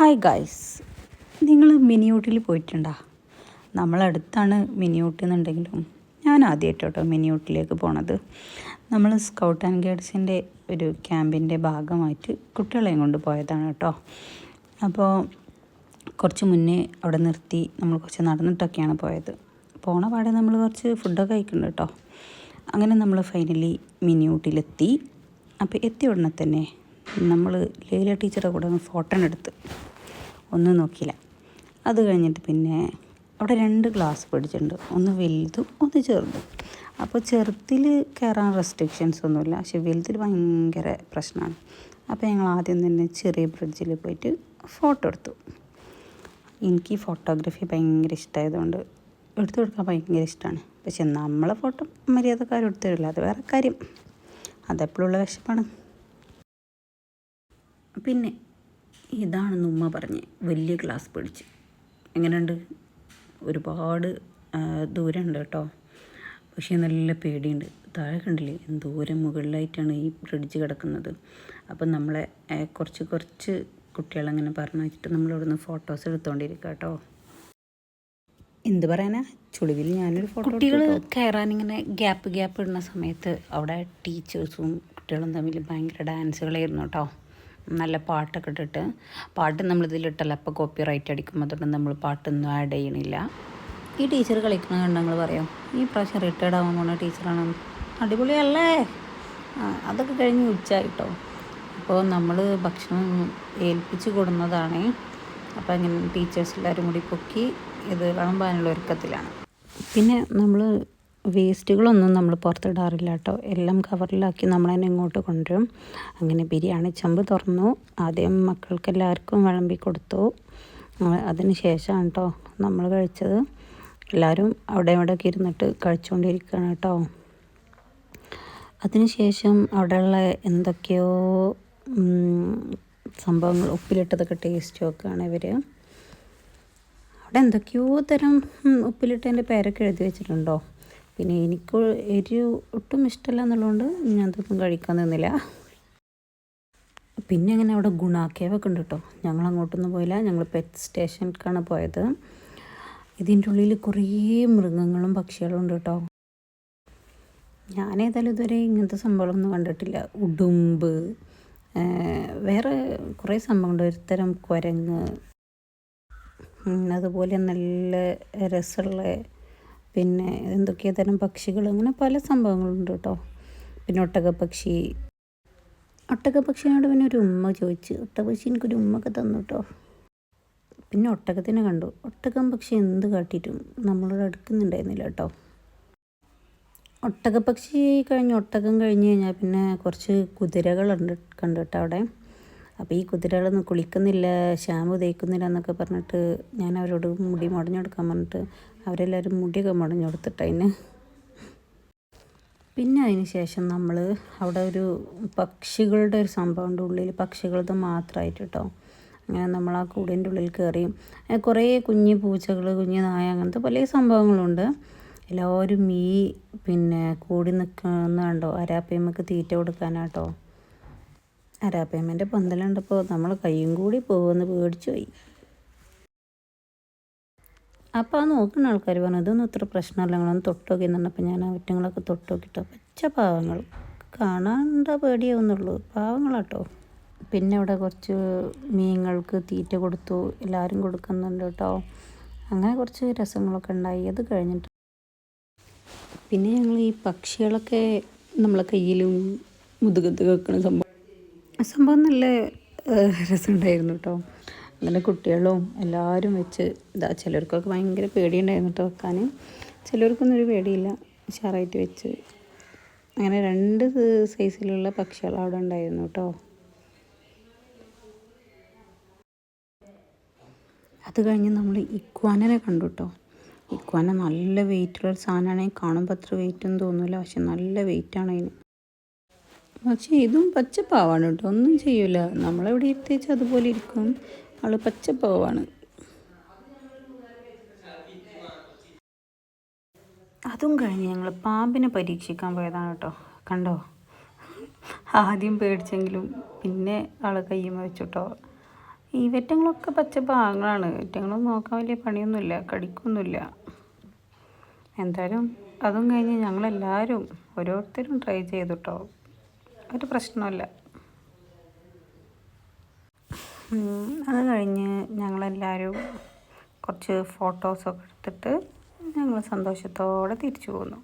Hi guys നിങ്ങൾ മിനിയൂട്ടിൽ പോയിട്ടുണ്ടോ? നമ്മളടുത്താണ് മിനിയൂട്ടി എന്നുണ്ടെങ്കിലും ഞാൻ ആദ്യമായിട്ട് കേട്ടോ മിനിയൂട്ടിലേക്ക് പോണത്. നമ്മൾ സ്കൗട്ട് ആൻഡ് ഗൈഡ്സിന്റെ ഒരു ക്യാമ്പിന്റെ ഭാഗമായിട്ട് കുട്ടികളെയും കൊണ്ട് പോയതാണ് കേട്ടോ. അപ്പോൾ കുറച്ച് മുന്നേ അവിടെ നിർത്തി നമ്മൾ കുറച്ച് നടന്നിട്ടൊക്കെയാണ് പോയത്. പോണ പാടെ നമ്മൾ കുറച്ച് ഫുഡൊക്കെ കഴിക്കുന്നുണ്ട് കേട്ടോ. അങ്ങനെ നമ്മൾ ഫൈനലി മിനിയൂട്ടിലെത്തി. അപ്പോൾ എത്തിയ ഉടനെ തന്നെ നമ്മൾ ലേല ടീച്ചറെ കൂടെ ഒന്ന് ഫോട്ടോ എടുത്ത് ഒന്നും നോക്കിയില്ല. അത് കഴിഞ്ഞിട്ട് പിന്നെ അവിടെ രണ്ട് ഗ്ലാസ് പിടിച്ചിട്ടുണ്ട് ഒന്ന് വലുതും ഒന്ന് ചെറുതും. അപ്പോൾ ചെറുതിൽ കയറാൻ റെസ്ട്രിക്ഷൻസ് ഒന്നുമില്ല. പക്ഷെ വലുതിൽ ഭയങ്കര പ്രശ്നമാണ്. അപ്പോൾ ഞങ്ങൾ ആദ്യം തന്നെ ചെറിയ ബ്രിഡ്ജിൽ പോയിട്ട് ഫോട്ടോ എടുത്തു. എനിക്ക് ഫോട്ടോഗ്രാഫി ഭയങ്കര ഇഷ്ടമായതുകൊണ്ട് എടുത്തു കൊടുക്കാൻ ഭയങ്കര ഇഷ്ടമാണ് പക്ഷെ നമ്മളെ ഫോട്ടോ മര്യാദക്കാരും എടുത്തു തരില്ല. അത് വേറെ കാര്യം. അതെപ്പോഴുള്ള വിഷമാണ്. പിന്നെ ഇതാണെന്ന് ഉമ്മ പറഞ്ഞ് വലിയ ഗ്ലാസ് പിടിച്ച്. എങ്ങനെയുണ്ട്? ഒരുപാട് ദൂരമുണ്ട് കേട്ടോ. പക്ഷേ നല്ല പേടിയുണ്ട്. താഴെ കണ്ടില്ലേ? എന്തോരം മുകളിലായിട്ടാണ് ഈ ബ്രിഡ്ജ് കിടക്കുന്നത്. അപ്പം നമ്മളെ കുറച്ച് കുറച്ച് കുട്ടികളങ്ങനെ പറഞ്ഞു വെച്ചിട്ട് നമ്മളിവിടുന്ന് ഫോട്ടോസ് എടുത്തുകൊണ്ടിരിക്കുക കേട്ടോ. എന്ത് പറയാനാ? ചുളിവിൽ ഞാനൊരു ഫോട്ടോ കുട്ടികൾ കയറാൻ ഇങ്ങനെ ഗ്യാപ്പ് ഗ്യാപ്പ് ഇടുന്ന സമയത്ത് അവിടെ ടീച്ചേഴ്സും കുട്ടികളും തമ്മിൽ ഭയങ്കര ഡാൻസുകളായിരുന്നു കേട്ടോ. നല്ല പാട്ടൊക്കെ ഇട്ടിട്ട്. പാട്ട് നമ്മളിതിലിട്ടല്ല അപ്പോൾ കോപ്പി റൈറ്റ് അടിക്കും അതുകൊണ്ട് നമ്മൾ പാട്ടൊന്നും ആഡ് ചെയ്യണില്ല. ഈ ടീച്ചർ കളിക്കുന്ന കണ്ട് നിങ്ങൾ പറയാം? ഈ പ്രാവശ്യം റിട്ടയർഡ് ആവാൻ പോണ ടീച്ചറാണ് അടിപൊളിയല്ലേ? അതൊക്കെ കഴിഞ്ഞ് ഉച്ചയായിട്ടോ. അപ്പോൾ നമ്മൾ ഭക്ഷണം ഏൽപ്പിച്ച് കൊടുന്നതാണ്. അപ്പോൾ അങ്ങനെ ടീച്ചേഴ്സ് എല്ലാവരും കൂടി പൊക്കി ഇത് വിളമ്പാനുള്ള ഒരുക്കത്തിലാണ്. പിന്നെ നമ്മൾ വേസ്റ്റുകളൊന്നും നമ്മൾ പുറത്തിടാറില്ല കേട്ടോ. എല്ലാം കവറിലാക്കി നമ്മൾ തന്നെ ഇങ്ങോട്ട് കൊണ്ടുവരും. അങ്ങനെ ബിരിയാണി ചെമ്പ് തുറന്നു. ആദ്യം മക്കൾക്ക് എല്ലാവർക്കും വിളമ്പി കൊടുത്തു. അതിന് ശേഷമാണ് കേട്ടോ നമ്മൾ കഴിച്ചത്. എല്ലാവരും അവിടെ ഇവിടെയൊക്കെ ഇരുന്നിട്ട് കഴിച്ചുകൊണ്ടിരിക്കുകയാണ് കേട്ടോ. അതിനുശേഷം അവിടെയുള്ള എന്തൊക്കെയോ സംഭവങ്ങൾ ഉപ്പിലിട്ടതൊക്കെ ടേസ്റ്റ് നോക്കുകയാണ് ഇവർ അവിടെ എന്തൊക്കെയോ തരം ഉപ്പിലിട്ടതിന്റെ പേരൊക്കെ എഴുതി വെച്ചിട്ടുണ്ടോ? പിന്നെ എനിക്ക് എരിവ് ഒട്ടും ഇഷ്ടമല്ല എന്നുള്ളതുകൊണ്ട് ഞാൻ അതൊന്നും കഴിക്കാൻ നിന്നില്ല. പിന്നെ അങ്ങനെ അവിടെ ഗുണാക്കേവൊക്കെ ഉണ്ട് കേട്ടോ. ഞങ്ങൾ അങ്ങോട്ടൊന്നും പോയില്ല. ഞങ്ങൾ പെറ്റ് സ്റ്റേഷനിലേക്കാണ് പോയത്. ഇതിന്റെ ഉള്ളിൽ കുറേ മൃഗങ്ങളും പക്ഷികളും ഉണ്ട് കേട്ടോ. ഞാനേതായാലും ഇതുവരെ ഇങ്ങനത്തെ സംഭവങ്ങളൊന്നും കണ്ടിട്ടില്ല. ഉടുമ്പ് വേറെ കുറേ സംഭവങ്ങളുണ്ട്. ഒരു തരം കുരങ്ങ് അതുപോലെ നല്ല രസമുള്ള പിന്നെ എന്തൊക്കെയോ തരം പക്ഷികൾ അങ്ങനെ പല സംഭവങ്ങളുണ്ട് കേട്ടോ. പിന്നെ ഒട്ടകപ്പക്ഷി. ഒട്ടകപ്പക്ഷിനോട് പിന്നെ ഒരു ഉമ്മ ചോദിച്ചു. ഒട്ടകപക്ഷി എനിക്കൊരു ഉമ്മൊക്കെ തന്നു കേട്ടോ. പിന്നെ ഒട്ടകത്തിനെ കണ്ടു. ഒട്ടകം പക്ഷി എന്ത് കാട്ടിയിട്ടും നമ്മളോട് അടുക്കുന്നുണ്ടായിരുന്നില്ല കേട്ടോ. ഒട്ടകപ്പക്ഷി കഴിഞ്ഞ് ഒട്ടകം കഴിഞ്ഞ് കഴിഞ്ഞാൽ പിന്നെ കുറച്ച് കുതിരകളുണ്ട് കണ്ടു കേട്ടോ അവിടെ. അപ്പോൾ ഈ കുതിരകളൊന്നും കുളിക്കുന്നില്ല ഷാമ്പു തേക്കുന്നില്ല എന്നൊക്കെ പറഞ്ഞിട്ട് ഞാൻ അവരോട് മുടി മുടഞ്ഞെടുക്കാൻ പറഞ്ഞിട്ട് അവരെല്ലാവരും മുടിയൊക്കെ മുടഞ്ഞെടുത്തിട്ട് അതിന് പിന്നെ അതിന് ശേഷം നമ്മൾ അവിടെ ഒരു പക്ഷികളുടെ ഒരു സംഭവമുണ്ട് ഉള്ളിൽ പക്ഷികളത് മാത്രമായിട്ട് കേട്ടോ അങ്ങനെ നമ്മൾ ആ കൂടിന്റെ ഉള്ളിൽ കയറി. കുറേ കുഞ്ഞു പൂച്ചകൾ കുഞ്ഞു നായ അങ്ങനത്തെ പല സംഭവങ്ങളുണ്ട്. എല്ലാവരും ഈ പിന്നെ കൂടി നിൽക്കുന്നുണ്ടോ അരാപ്പയമ്മക്ക് തീറ്റ കൊടുക്കാനാട്ടോ അരാപ്പയമ്മേന്റെ പന്തലുണ്ടപ്പോൾ നമ്മൾ കൈയും കൂടി പോകുമെന്ന് പേടിച്ചു പോയി. അപ്പോൾ ആ നോക്കുന്ന ആൾക്കാർ പറഞ്ഞു ഇതൊന്നും ഇത്ര പ്രശ്നമല്ല നിങ്ങളൊന്ന് തൊട്ടോക്കി എന്നപ്പോൾ ഞാൻ അവറ്റങ്ങളൊക്കെ തൊട്ട് നോക്കിട്ടോ പച്ച പാവങ്ങൾ. കാണാണ്ട പേടിയാവുന്നുള്ളൂ. പാവങ്ങളാട്ടോ. പിന്നെ അവിടെ കുറച്ച് മീനുകൾക്ക് തീറ്റ കൊടുത്തു. എല്ലാവരും കൊടുക്കുന്നുണ്ട് കേട്ടോ. അങ്ങനെ കുറച്ച് രസങ്ങളൊക്കെ ഉണ്ടായി. അത് കഴിഞ്ഞിട്ട് പിന്നെ ഞങ്ങൾ ഈ പക്ഷികളൊക്കെ നമ്മളെ കയ്യിലും മുതുകത്ത് വെക്കുന്ന സംഭവം സംഭവം നല്ല രസമുണ്ടായിരുന്നു കേട്ടോ അങ്ങനെ കുട്ടികളും എല്ലാവരും വെച്ച് ഇതാ ചിലർക്കൊക്കെ ഭയങ്കര പേടിയുണ്ടായിരുന്നു കേട്ടോ വെക്കാൻ ചിലർക്കൊന്നും ഒരു പേടിയില്ല. ഉഷാറായിട്ട് വെച്ച്. അങ്ങനെ രണ്ട് സൈസിലുള്ള പക്ഷികൾ അവിടെ ഉണ്ടായിരുന്നു കേട്ടോ അത് കഴിഞ്ഞ് നമ്മൾ ഇക്വാനനെ കണ്ടു കേട്ടോ ഇക്വാന നല്ല വെയിറ്റുള്ള ഒരു സാധനമാണ്. കാണുമ്പോൾ അത്ര വെയിറ്റ് ഒന്നും തോന്നില്ല പക്ഷെ നല്ല വെയിറ്റാണ് അതിന്. പക്ഷേ ഇതും പച്ചപ്പാവാണ് കേട്ടോ. ഒന്നും ചെയ്യൂല. നമ്മളെവിടെ ഇരുത്തിച്ച് അതുപോലെ ഇരിക്കും. അവൾ പച്ചപ്പാവാണ്. അതും കഴിഞ്ഞ് ഞങ്ങൾ പാമ്പിനെ പരീക്ഷിക്കാൻ പോയതാണ് കേട്ടോ. കണ്ടോ? ആദ്യം പേടിച്ചെങ്കിലും പിന്നെ ആൾ കയ്യുമ്മ വെച്ചു കേട്ടോ. ഈ വെറ്റങ്ങളൊക്കെ പച്ച വെറ്റങ്ങളും നോക്കാൻ വലിയ പണിയൊന്നുമില്ല. കടിക്കൊന്നുമില്ല. എന്തായാലും അതും കഴിഞ്ഞ് ഞങ്ങളെല്ലാവരും ഓരോരുത്തരും ട്രൈ ചെയ്തു കേട്ടോ. ഒരു പ്രശ്നമില്ല അത് കഴിഞ്ഞ് ഞങ്ങളെല്ലാവരും കുറച്ച് ഫോട്ടോസൊക്കെ എടുത്തിട്ട് ഞങ്ങൾ സന്തോഷത്തോടെ തിരിച്ചു പോന്നു.